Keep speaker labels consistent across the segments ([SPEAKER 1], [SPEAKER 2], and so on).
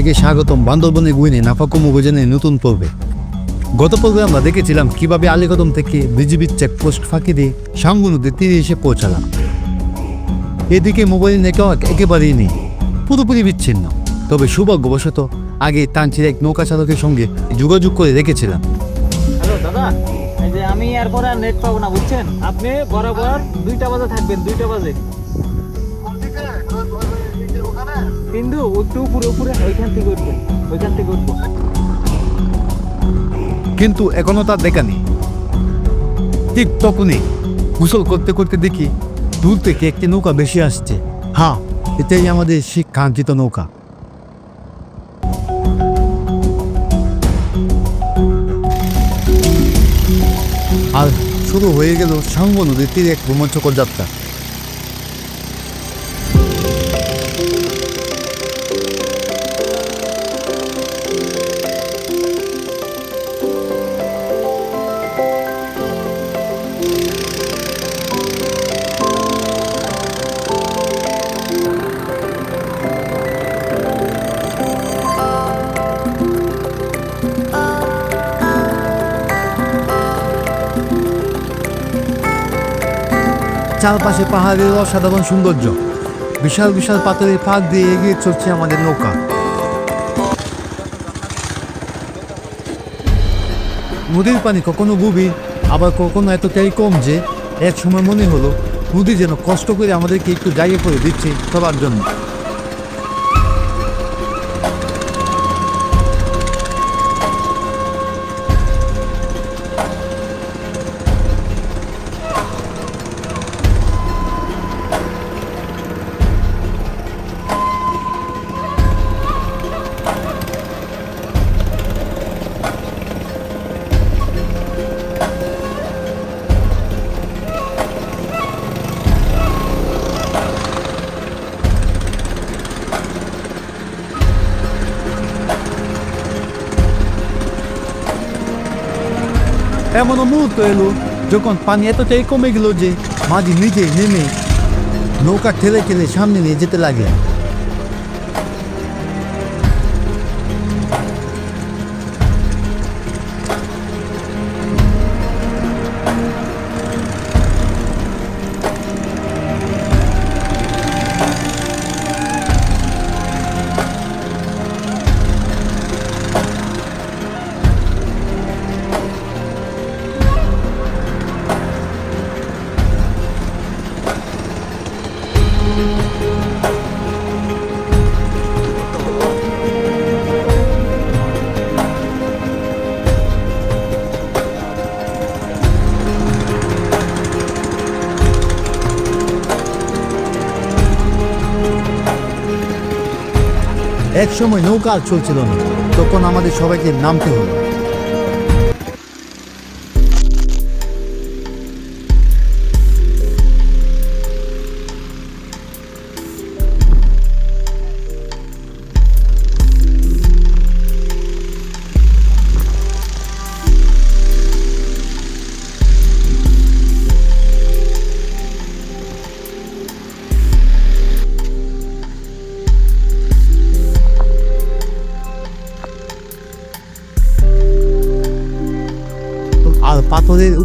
[SPEAKER 1] সবাইকে স্বাগতম। বান্দরবনের গুইনে নাফাকুম অভিযানের নতুন পর্বে। গত পর্বে আমরা দেখেছিলাম কীভাবে আলীকদম থেকে বিজিবির চেকপোস্ট ফাঁকি দিয়ে সাঙ্গু নদীর তীরে এসে পৌঁছালাম। এদিকে মোবাইল নেটওয়ার্ক একেবারেই নেই, পুরোপুরি বিচ্ছিন্ন। তবে সৌভাগ্যবশত আগে তানচির এক নৌকা চালকের সঙ্গে যোগাযোগ করে রেখেছিলাম
[SPEAKER 2] হ্যালো, দাদা আমি আর নেট পাবো না, বুঝছেন? আপনি বরাবর দুইটা বাজে থাকবেন, দুইটা বাজে। কিন্তু একটু উপরে ওইখান থেকে উঠবেন ওইখান থেকে উঠবো।
[SPEAKER 1] কিন্তু এখনও তার দেখা নেই। ঠিক তখনই গোসল করতে করতে দেখি দূর থেকে একটি নৌকা বেশি আসছে। হ্যাঁ এটাই আমাদের সেই কাঙ্ক্ষিত নৌকা। আর শুরু হয়ে গেল সাঙ্গ নদীর তীরে এক রোমাঞ্চকর যাত্রা। চারপাশে পাহাড়ের অসাধারণ সৌন্দর্য। বিশাল বিশাল পাথরের ফাঁক দিয়ে এগিয়ে চলছে আমাদের নৌকা। নদীর পানি কখনো গভীর, আবার কখনো এতটাই কম যে, এক সময় মনে হলো নদী যেন কষ্ট করে আমাদেরকে একটু জায়গা করে দিচ্ছে সবার জন্য। এমনও মুহূর্ত এলো যখন পানি এতটাই কমে গেল যে মাঝি নিজে নেমে নৌকা ঠেলে ঠেলে সামনে নিয়ে যেতে লাগে এক সময় নৌকা চলছিল না। তখন আমাদের সবাইকে নামতে হলো।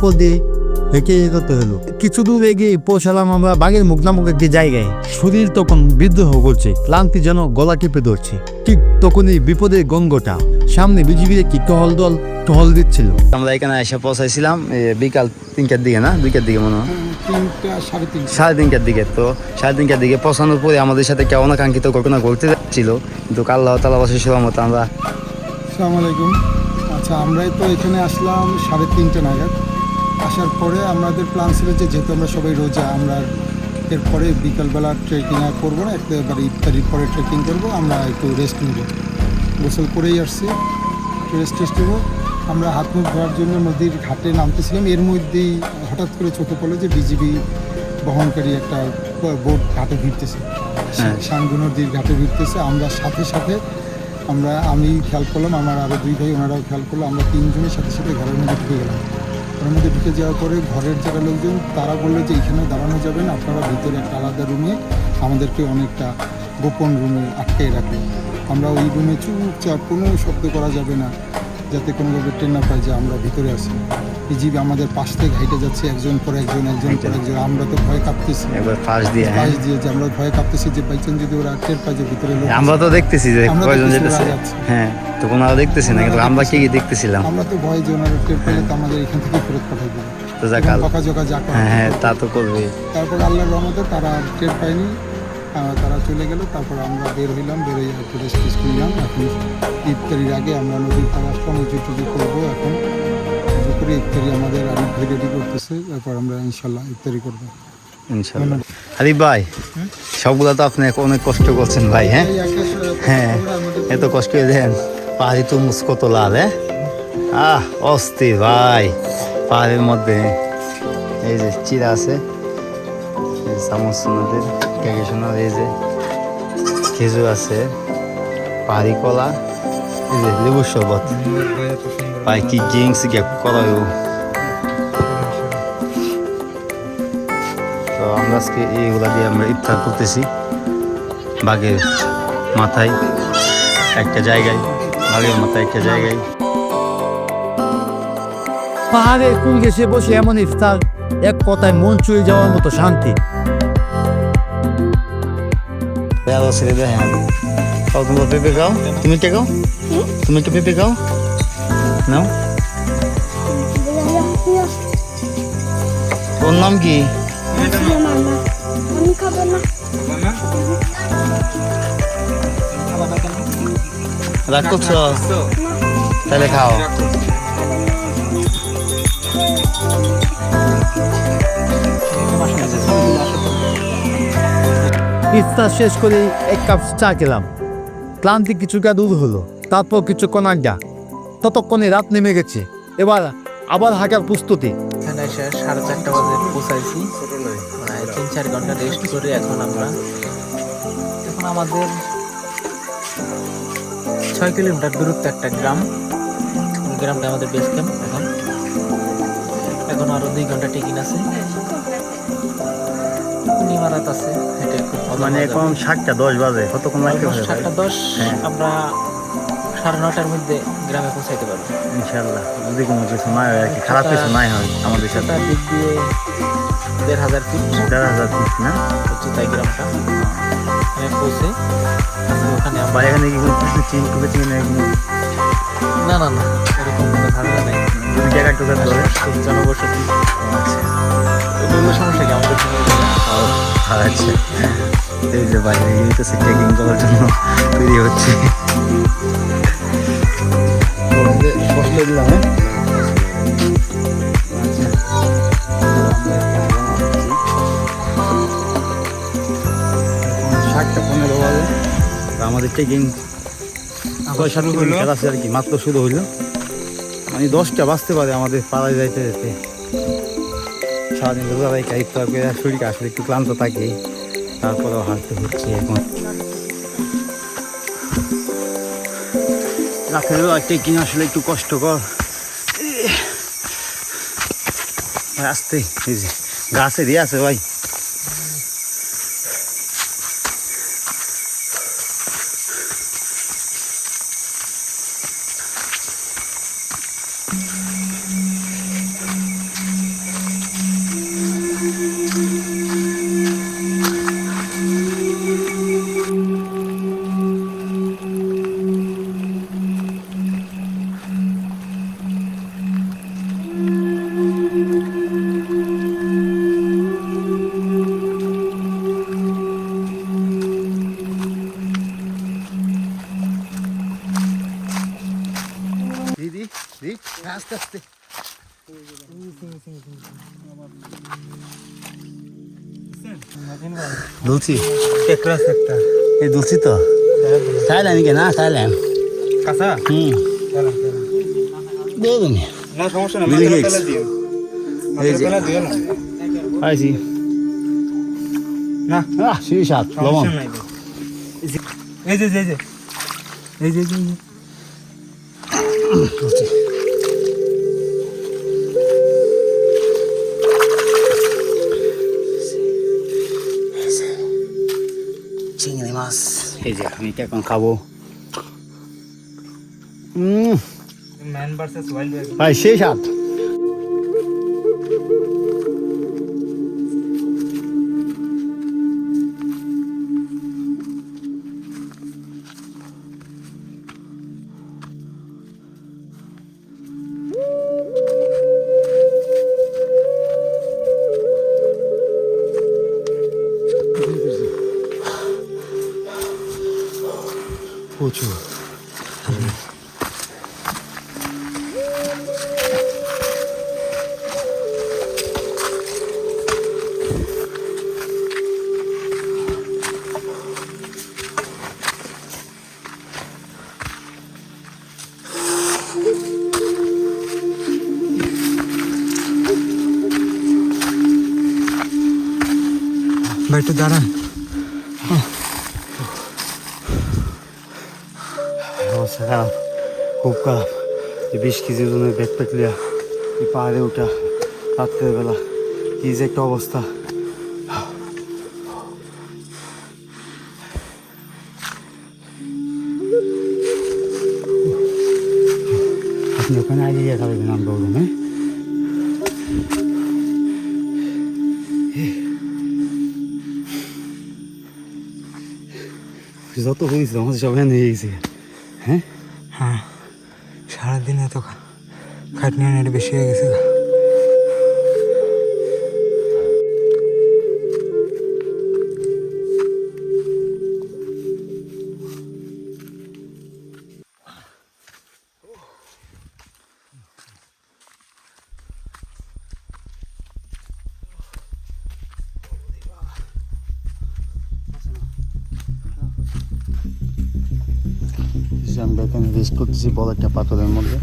[SPEAKER 1] উপর দিয়ে হেঁকে এগোতে হলো। কিছু দূর এগিয়ে পৌঁছালাম আমরা বাঘের মুখ নামক একটি জায়গায়। শরীর তখন বিদ্রোহ করছে ক্লান্তি যেন গলা টিপে ধরছে। ঠিক তখনই বিপদের গঙ্গটা সামনে বিজিবির একটি টহল দল টহল দিচ্ছিল।
[SPEAKER 3] আমরা এখানে এসে পৌঁছাইছিলাম বিকাল তিনটার দিকে না? দুইটার দিকে মনে হয়।
[SPEAKER 4] তিনটা সাড়ে
[SPEAKER 3] সাড়ে তিনটার দিকে তো সাড়ে তিনটার দিকে পৌঁছানোর পরে আমাদের সাথে কেউ অনাকাঙ্ক্ষিত ঘটনা ঘটতে যাচ্ছিল। কিন্তু আল্লাহ তালা বসে মতো আমরা
[SPEAKER 4] আসসালামু আলাইকুম। আচ্ছা আমরাই তো এখানে আসলাম সাড়ে তিনটে নাগাদ। আসার পরে আমাদের প্ল্যান ছিল যে যেহেতু আমরা সবাই রোজা আমরা এরপরে বিকালবেলা ট্রেকিং আর করব না একেবারে ইফতারির পরে ট্রেকিং করব আমরা একটু রেস্ট নেব। গোসল করেই আসছি রেস্ট টেস্ট নেব। আমরা হাত মুখ ধোয়ার জন্য নদীর ঘাটে নামতেছিলাম। এর মধ্যেই হঠাৎ করে চোখে পড়ল যে বিজিবি বহনকারী একটা বোট ঘাটে ভিড়তেছে।
[SPEAKER 3] হ্যাঁ।
[SPEAKER 4] সাঙ্গু নদীর ঘাটে ভিড়তেছে। আমরা সাথে সাথে আমরা আমি খেয়াল করলাম আমার আরও দুই ভাই ওনারাও খেয়াল করল আমরা তিনজনের সাথে সাথে ঘরের মধ্যে ঢুকে গেলাম। ঘরের মধ্যে ঢুকে যাওয়ার পরে ঘরের যারা লোকজন তারা বলল যে এখানে দাঁড়ানো যাবেন আপনারা ভিতরে একটা আলাদা রুমে আমাদেরকে অনেকটা গোপন রুমে আটকে রাখবে। আমরা ওই রুমে চুপচাপ কোনো শব্দ করা যাবে না যাতে কোনোভাবে ট্রেন না পাই যে আমরা ভিতরে আসি এই জীব আমাদের পাশ থেকে হেঁটে যাচ্ছে একজন পর একজন একজন পর একজন। আমরা তো ভয় কাঁপতেছি।
[SPEAKER 3] পাশ দিয়ে হ্যাঁ।
[SPEAKER 4] পাশ দিয়ে যে আমরা ভয় কাঁপতেছি যে বাইচান যদি ওরা টের পায় যে ভিতরে
[SPEAKER 3] আমরা তো দেখতেছি যে কয়জন
[SPEAKER 4] যাচ্ছে।
[SPEAKER 3] হ্যাঁ। তো ওনারা দেখতেছি না কিন্তু আমরা কি কি দেখতেছিলাম?
[SPEAKER 4] আমরা তো ভয় যে ওনারা টের পেলে তো আমাদের এখান থেকে ফেরত পাঠাই দেবে।
[SPEAKER 3] তো যাক হ্যাঁ হ্যাঁ তা তো করবে।
[SPEAKER 4] তারপর আল্লাহর রহমতে তারা টের পায়নি। তারা চলে গেল তারপর আমরা বের হইলাম বের হয়ে একটু রেস্ট নিলাম এখন ইফতারির আগে আমরা নদীর পাড়ে আসলাম উঁচু টুজু করব এখন। উঁচু করে ইফতারি আমাদের আরিফ ভাই রেডি করতেছে। তারপর আমরা ইনশাল্লাহ ইফতারি করব।
[SPEAKER 3] ইনশাল্লাহ। হারিফ ভাই সবগুলা তো আপনি অনেক কষ্ট করছেন ভাই হ্যাঁ? হ্যাঁ এত কষ্ট দেন। পাহাড়ি তরমুজ কত লাল হ্যাঁ? আহ অস্থির ভাই। পাহাড়ের মধ্যে এই যে চিরা আছে চামচ সোনাদের কেকে সোনার এই যে খেজুর আছে, পাহাড়ি কলা, এই যে লেবুর শরবত। ভাই, কি গেংস গে হইব তো আমরা আজকে এইগুলা দিয়ে আমরা ইফতার করতেছি। বাঘের মাথায় একটা জায়গায়। বাঘের মাথায় একটা জায়গায়।
[SPEAKER 1] পাহাড়ের কুল ঘেসে বসে এমন ইফতার এক কথায় মন চুয়ে যাওয়ার মতো শান্তি।
[SPEAKER 3] হ্যাঁ তোমরা পেঁপে খাও। তুমি কে খাও? তুমি কি পেঁপে খাও। নাও। ওর নাম কি?
[SPEAKER 5] আমি খাব না।
[SPEAKER 3] রাগ করছ তাহলে খাও।
[SPEAKER 1] ইফতার শেষ করে এক কাপ চা খেলাম। ক্লান্তি কিছুটা দূর হলো তারপর কিছুক্ষণ আড্ডা ততক্ষণে রাত নেমে গেছে। এবার আবার হাঁটার প্রস্তুতি।
[SPEAKER 2] সাড়ে চারটা বাজে পৌঁছাইছি। তিন চার ঘণ্টা রেস্ট করে এখন আমরা এখন আমাদের ছয় কিলোমিটার দূরত্ব একটা গ্রাম। গ্রামটা আমাদের বেস ক্যাম্প এখন। এখন আরও দুই ঘণ্টা টিকিন আছে। আছে খুব
[SPEAKER 3] মানে এখন সাতটা দশ বাজে কতক্ষণ ভাই?
[SPEAKER 2] সাতটা দশ
[SPEAKER 3] হ্যাঁ।
[SPEAKER 2] আমরা সাড়ে নটার মধ্যে গ্রামে পৌঁছাইতে পারব।
[SPEAKER 3] ইনশাল্লাহ যদি কোনো কিছু নাই হয় আর কি খারাপ কিছু নাই হয় আমাদের সাথে।
[SPEAKER 2] দিক দিয়ে দেড় হাজার ফিট
[SPEAKER 3] দেড় হাজার ফিট না?
[SPEAKER 2] উচ্চতায় গ্রামটা। এখানে পৌঁছে ওখানে আমরা
[SPEAKER 3] এখানে কি কোনো কোনো?
[SPEAKER 2] না না না এরকম কোনো ধারণা নেই।
[SPEAKER 3] যদি জায়গা টোকা ধরে?
[SPEAKER 2] খুব জনবসতি
[SPEAKER 3] আচ্ছা
[SPEAKER 2] ওইগুলো সমস্যা কি? আমাদের
[SPEAKER 3] আচ্ছা। এই যে বাইরে গিয়েছে ট্রেকিং করার জন্য তৈরি হচ্ছে। বসলে দিলাম হ্যাঁ? সাতটা পনেরো বাজে আমাদের ট্রেকিং ছয় সাত কিলোমিটার আছে আর কি মাত্র শুরু হইল মানে দশটা বাজতে পারে আমাদের পাড়ায় যাইতে যেতে সারাদিন রোজা রাখা ইফতার করে আসলে একটু ক্লান্ত থাকে তারপরেও হাঁটতে হচ্ছে এখন বেলা ট্রেকিং আসলে একটু কষ্টকর আসতে এই যে গাছে দিয়ে আছে ভাই দিদি দিদি আস্তে আস্তে। দুলছি। এই দুলছি তো। খাইলাম কি না খাইলাম হুম। দিয়ে দিন। বিল গেটস এই যে। আইছি। না। সেই সাত লবণ।
[SPEAKER 2] এই যে এই যে এই যে এই যে।
[SPEAKER 3] চিংড়ি মাছ এই যে আমি এখন খাবো
[SPEAKER 5] ম্যান ভার্সেস ওয়াইল্ড
[SPEAKER 3] ভাই সেই
[SPEAKER 4] সাথ
[SPEAKER 5] ভাই একটু দাঁড়ান
[SPEAKER 3] অবস্থা খারাপ খুব খারাপ এই বিশ কেজি ওজনের ব্যাকপ্যাক লিয়া এই পাহাড়ে ওঠা রাত্রেবেলা কি যে একটা অবস্থা আপনি ওখানে আগে গিয়ে খাবেন আমরা ওখানে যত হয়েছিল আমাদের সব এনে গেছে। হ্যাঁ?
[SPEAKER 5] হ্যাঁ সারাদিন এত খাটনি বেশি হয়ে গেছে
[SPEAKER 3] যে এখানে রেস্ট করতেছি বড় একটা পাথরের মধ্যে।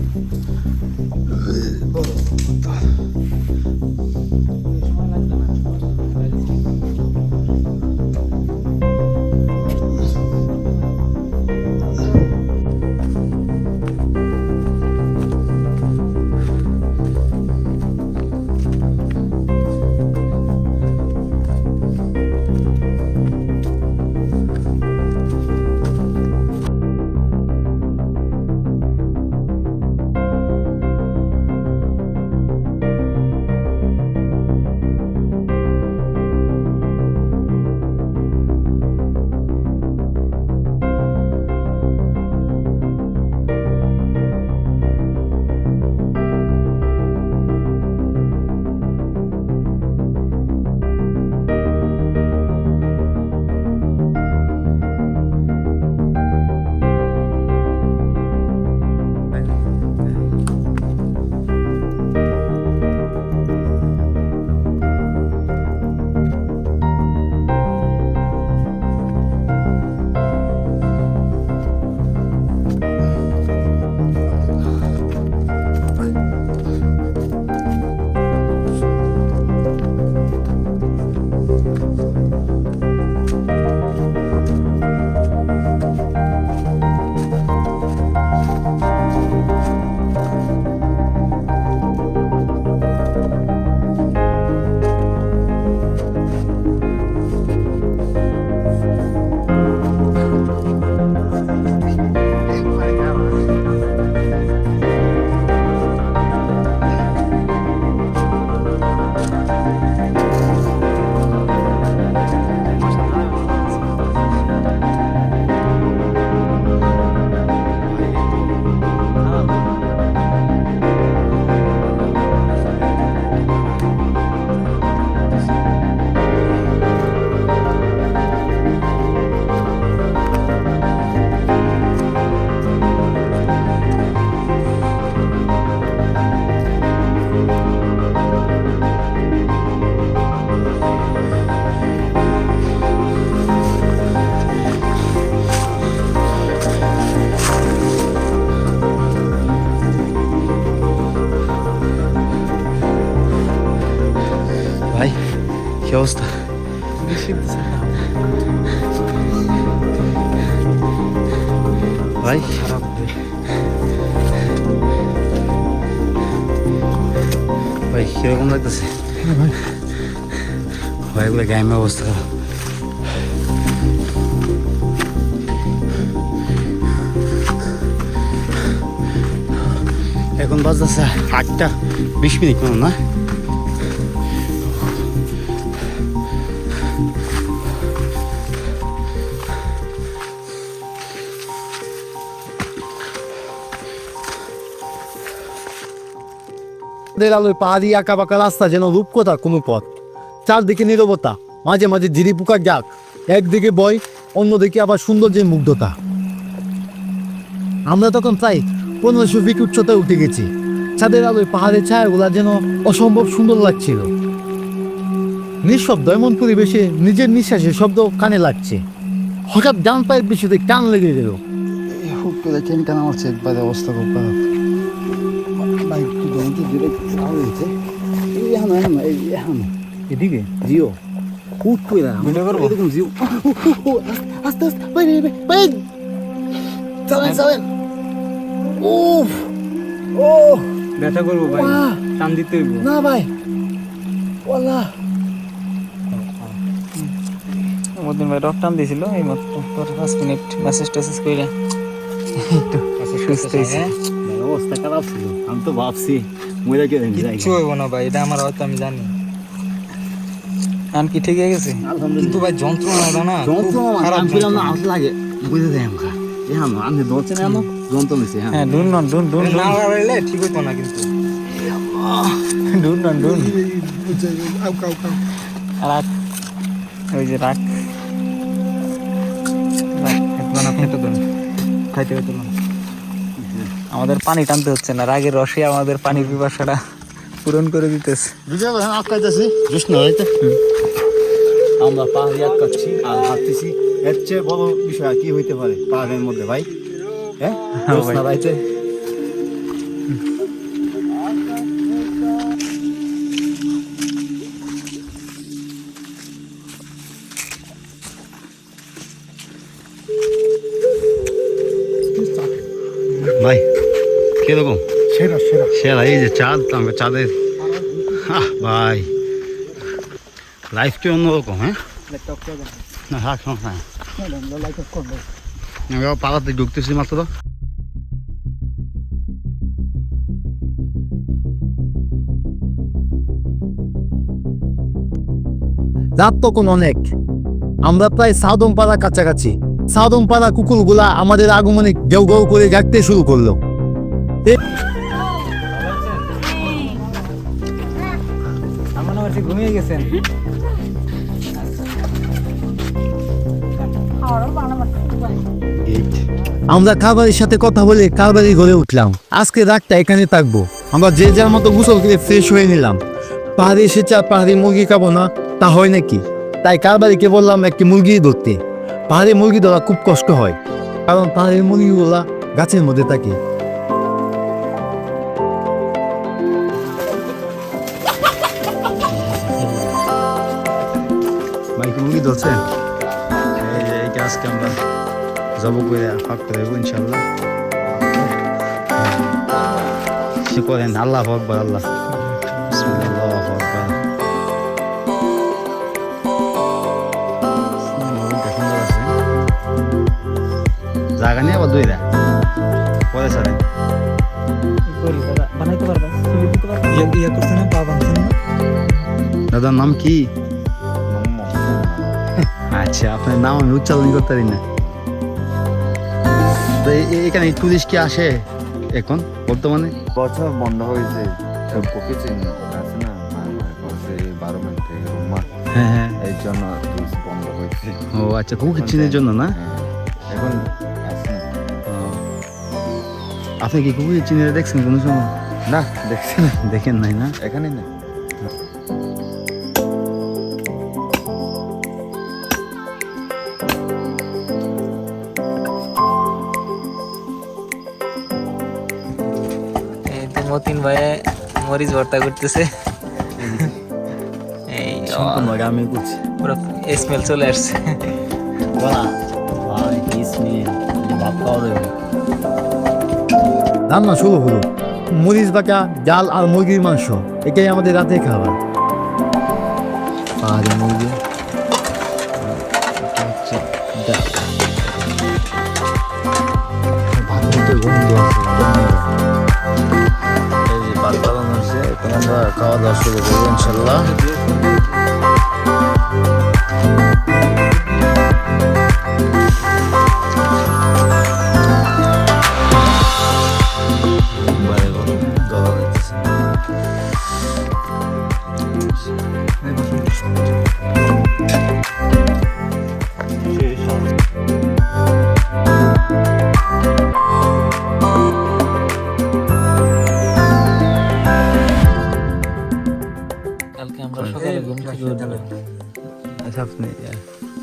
[SPEAKER 3] কি অবস্থা ভাই ভাই কীরকম লাগতেছে ভাই এগুলো গায়ের অবস্থা খারাপ। এখন বাজতেছে আটটা বিশ মিনিট না?
[SPEAKER 1] আমাদের আলোয় পাহাড়ি আঁকা বাঁকা রাস্তা যেন রূপকথা কোনো পথ। চারদিকে নীরবতা, মাঝে মাঝে ঝিরি পোকার ডাক, একদিকে বয়, অন্যদিকে আবার সৌন্দর্যের মুগ্ধতা। আমরা তখন প্রায় পনেরোশো ফিট উচ্চতায় উঠে গেছি। ছাদের আলোয় পাহাড়ের ছায়াগুলা যেন অসম্ভব সুন্দর লাগছিল। নিঃশব্দ এমন পরিবেশে নিজের নিঃশ্বাসের শব্দ কানে লাগছে। হঠাৎ ডান পায়ের পিছুতে টান লেগে গেল।
[SPEAKER 3] একবারে অবস্থা খুব খারাপ।
[SPEAKER 1] এদিকে?
[SPEAKER 3] জিও। হুট করে? এরকম জিও। আস্তে আস্তে ভাই ভাই চালেন চালেন। উফ ও।
[SPEAKER 5] ব্যথা করব ভাই! টান দিতে হইব।
[SPEAKER 3] না ভাই। ওলা
[SPEAKER 5] মদিন ভাই রক টান দিয়েছিল এই মাত্র পাঁচ মিনিট মেসেজ টেসেজ করে একটু
[SPEAKER 3] ভাই অবস্থা খারাপ ছিল আমি তো ভাবছি। মরে গেলেন
[SPEAKER 5] কিচ্ছু হইব না ভাই এটা আমার হয়তো আমি জানি। কি ঠিক হয়ে গেছে? কিন্তু ভাই যন্ত্রণাটা না
[SPEAKER 3] যন্ত্রণা
[SPEAKER 5] খারাপ
[SPEAKER 3] আমি না
[SPEAKER 5] যন্ত্রণা।
[SPEAKER 3] লাগে। বুঝে দেয় আমাকে এখন আমি ধরছেন এখন যন্ত্রণা হয়েছে হ্যাঁ।
[SPEAKER 5] নন না বাড়াইলে ঠিক হইতো না কিন্তু। নন রাখ ওই যে রাখ। রাখ, একবার দেন খাইতে হইতো না আমাদের পানি টানতে হচ্ছে না। রাগের রসে আমাদের পানির পিপাসাটা পূরণ করে দিতেছে।
[SPEAKER 3] বুঝতে গেছেন আটকাইতেছি। জোস্ন হইতে। আমরা পাহাড়ি আটকাচ্ছি আর ভাবতেছি এর চেয়ে বড় বিষয় আর কি হইতে পারে পাহাড়ের মধ্যে ভাই? হ্যাঁ?
[SPEAKER 5] হ্যাঁ।
[SPEAKER 3] রাইতে। যে চাঁদ আমাকে চাঁদের আহ ভাই। লাইফটি অন্যরকম হ্যাঁ? না থাক সমস্যা নেই আমি পাড়াতে ঢুকতেছি মাত্র
[SPEAKER 1] রাত তখন অনেক। আমরা প্রায় সাদম পাড়া কাছাকাছি। সাদম পাড়া কুকুরগুলা আমাদের আগমনে গেউ গেউ করে ডাকতে শুরু করল।
[SPEAKER 5] ঘুমিয়ে গেছেন?
[SPEAKER 1] আমরা কারবারির সাথে কথা বলে কারবারি ঘরে উঠলাম। আজকে রাতটা এখানে থাকব। আমরা যে যার মতো গোসল করে ফ্রেশ হয়ে নিলাম। পাহাড়ে এসেছে আর পাহাড়ি মুরগি খাব না তা হয় নাকি? তাই কারবারিকে বললাম একটি মুরগি ধরতে। পাহাড়ি মুরগি ধরা খুব কষ্ট হয় কারণ পাহাড়ি মুরগিগুলা গাছের মধ্যে থাকে।
[SPEAKER 3] যাব করে ফাঁক করে দেবো ইনশাল্লাহ করেন আল্লাহ আকবর আল্লাহ। জায়গা নিয়ে আবার দুইটা পরে
[SPEAKER 5] না
[SPEAKER 3] দাদার নাম কি আচ্ছা আপনার নাম আমি উচ্চারণ করতে পারি না তো এখানে টুরিস্ট কি আসে এখন বর্তমানে?
[SPEAKER 6] বছর বন্ধ হয়েছে। প্রকৃতি আছে না বারো মিনিট
[SPEAKER 3] হ্যাঁ হ্যাঁ।
[SPEAKER 6] এই জন্য টুরিস্ট বন্ধ হয়েছে।
[SPEAKER 3] ও আচ্ছা কুকুর চিনের জন্য না?
[SPEAKER 6] হ্যাঁ, এখন।
[SPEAKER 3] আপনি কি কুকুর চিনে দেখছেন কোনো সময়?
[SPEAKER 6] না দেখছি না।
[SPEAKER 3] দেখেন নাই না?
[SPEAKER 6] এখানে না।
[SPEAKER 2] মতিন ভাই মরিচ ভর্তা করতেছে। এই
[SPEAKER 3] আমি করছি
[SPEAKER 2] পুরো স্মেল চলে আসছে।
[SPEAKER 3] ভাত
[SPEAKER 1] রান্না শুরু হলো। মরিচ বাটা ডাল আর মুরগির মাংস এটাই আমাদের রাতে খাবার। পাহাড়ি মুরগি ডাল। আছে, গন্ধ।
[SPEAKER 3] খাওয়া দাওয়া শুরু করব ইনশাল্লাহ।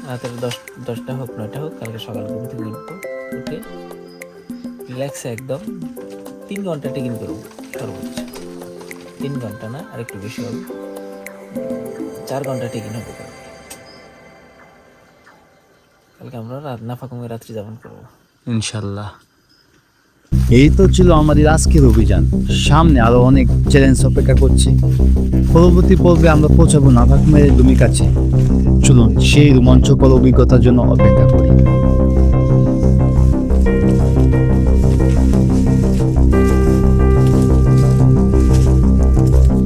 [SPEAKER 2] রাতের দশ, দশটা হোক, নয়টা হোক, কালকে সকাল ঘুম থেকে উঠবো, উঠে রিল্যাক্সে একদম তিন ঘণ্টা টিকিন করব, সর্বোচ্চ। তিন ঘণ্টা না, আর একটু বেশি হবে। চার ঘণ্টা টিকিন হবে কালকে। আমরা রাত নাফা কমে রাত্রি যাপন করব।
[SPEAKER 3] ইনশাল্লাহ।
[SPEAKER 1] এই তো ছিল আমাদের আজকের অভিযান। সামনে আরও অনেক চ্যালেঞ্জ অপেক্ষা করছে। পরবর্তী পর্বে আমরা পৌঁছাবো নাভাক মেয়ের তুমি কাছে চলুন সেই রোমাঞ্চকর অভিজ্ঞতার জন্য অপেক্ষা করি।